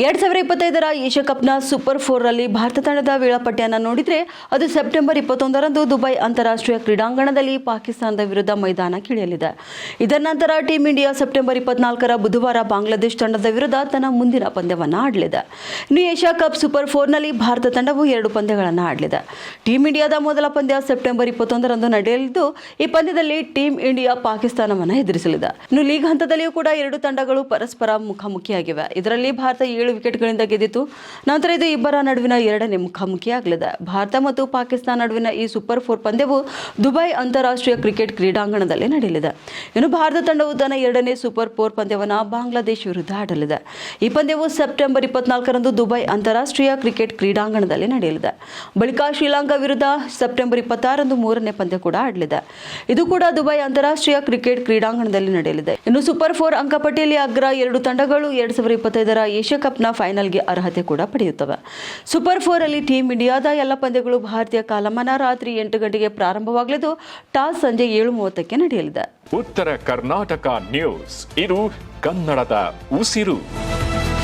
ಎರಡ್ ಸಾವಿರ ಇಪ್ಪತ್ತೈದರ ಏಷ್ಯಾ ಕಪ್ನ ಸೂಪರ್ ಫೋರ್ ರಲ್ಲಿ ಭಾರತ ತಂಡದ ವೇಳಾಪಟ್ಟಿಯನ್ನು ನೋಡಿದ್ರೆ ಅದು ಸೆಪ್ಟೆಂಬರ್ ಇಪ್ಪತ್ತೊಂದರಂದು ದುಬೈ ಅಂತಾರಾಷ್ಟ್ರೀಯ ಕ್ರೀಡಾಂಗಣದಲ್ಲಿ ಪಾಕಿಸ್ತಾನದ ವಿರುದ್ಧ ಮೈದಾನಕ್ಕಿಳಿಯಲಿದೆ ಇದರ ನಂತರ ಟೀಂ ಇಂಡಿಯಾ ಸೆಪ್ಟೆಂಬರ್ ಇಪ್ಪತ್ನಾಲ್ಕರ ಬುಧವಾರ ಬಾಂಗ್ಲಾದೇಶ ತಂಡದ ವಿರುದ್ಧ ತನ್ನ ಮುಂದಿನ ಪಂದ್ಯವನ್ನು ಆಡಲಿದೆ. ಇನ್ನು ಏಷ್ಯಾ ಕಪ್ ಸೂಪರ್ ಫೋರ್ನಲ್ಲಿ ಭಾರತ ತಂಡವು ಎರಡು ಪಂದ್ಯಗಳನ್ನು ಆಡಲಿದೆ. ಟೀಂ ಇಂಡಿಯಾದ ಮೊದಲ ಪಂದ್ಯ ಸೆಪ್ಟೆಂಬರ್ ಇಪ್ಪತ್ತೊಂದರಂದು ನಡೆಯಲಿದ್ದು, ಈ ಪಂದ್ಯದಲ್ಲಿ ಟೀಂ ಇಂಡಿಯಾ ಪಾಕಿಸ್ತಾನವನ್ನು ಎದುರಿಸಲಿದೆ. ಇನ್ನು ಲೀಗ್ ಹಂತದಲ್ಲಿಯೂ ಕೂಡ ಎರಡು ತಂಡಗಳು ಪರಸ್ಪರ ಮುಖಾಮುಖಿಯಾಗಿವೆ. ಇದರಲ್ಲಿ ಭಾರತ ಏಳು ವಿಕೆಟ್ಗಳಿಂದ ಗೆದ್ದಿತು. ನಂತರ ಇದು ಇಬ್ಬರ ನಡುವಿನ ಎರಡನೇ ಮುಖಾಮುಖಿಯಾಗಲಿದೆ. ಭಾರತ ಮತ್ತು ಪಾಕಿಸ್ತಾನ ನಡುವಿನ ಈ ಸೂಪರ್ ಫೋರ್ ಪಂದ್ಯವು ದುಬೈ ಅಂತಾರಾಷ್ಟ್ರೀಯ ಕ್ರಿಕೆಟ್ ಕ್ರೀಡಾಂಗಣದಲ್ಲಿ ನಡೆಯಲಿದೆ. ಇನ್ನು ಭಾರತ ತಂಡವು ತನ್ನ ಎರಡನೇ ಸೂಪರ್ ಫೋರ್ ಪಂದ್ಯವನ್ನು ಬಾಂಗ್ಲಾದೇಶ ವಿರುದ್ಧ ಆಡಲಿದೆ. ಈ ಪಂದ್ಯವು ಸೆಪ್ಟೆಂಬರ್ ಇಪ್ಪತ್ನಾಲ್ಕರಂದು ದುಬೈ ಅಂತಾರಾಷ್ಟ್ರೀಯ ಕ್ರಿಕೆಟ್ ಕ್ರೀಡಾಂಗಣದಲ್ಲಿ ನಡೆಯಲಿದೆ. ಬಳಿಕ ಶ್ರೀಲಂಕಾ ವಿರುದ್ಧ ಸೆಪ್ಟೆಂಬರ್ ಇಪ್ಪತ್ತಾರರಂದು ಮೂರನೇ ಪಂದ್ಯ ಕೂಡ ಆಡಲಿದೆ. ಇದು ಕೂಡ ದುಬೈ ಅಂತಾರಾಷ್ಟ್ರೀಯ ಕ್ರಿಕೆಟ್ ಕ್ರೀಡಾಂಗಣದಲ್ಲಿ ನಡೆಯಲಿದೆ. ಇನ್ನು ಸೂಪರ್ ಫೋರ್ ಅಂಕಪಟ್ಟಿಯಲ್ಲಿ ಅಗ್ರ ಎರಡು ತಂಡಗಳು ಎರಡ್ ಸಾವಿರದ ಇಪ್ಪತ್ತೈದರ ಏಷ್ಯಾ ಕಪ್ನ ಫೈನಲ್ಗೆ ಅರ್ಹತೆ ಕೂಡ ಪಡೆಯುತ್ತವೆ. ಸೂಪರ್ ಫೋರ್ ಅಲ್ಲಿ ಟೀಂ ಇಂಡಿಯಾದ ಎಲ್ಲ ಪಂದ್ಯಗಳು ಭಾರತೀಯ ಕಾಲಮಾನ ರಾತ್ರಿ ಎಂಟು ಗಂಟೆಗೆ ಪ್ರಾರಂಭವಾಗಲಿದ್ದು, ಟಾಸ್ ಸಂಜೆ ಏಳು ಮೂವತ್ತಕ್ಕೆ ನಡೆಯಲಿದೆ. ಉತ್ತರ ಕರ್ನಾಟಕ ನ್ಯೂಸ್. ಇದು ಕನ್ನಡದ ಉಸಿರು.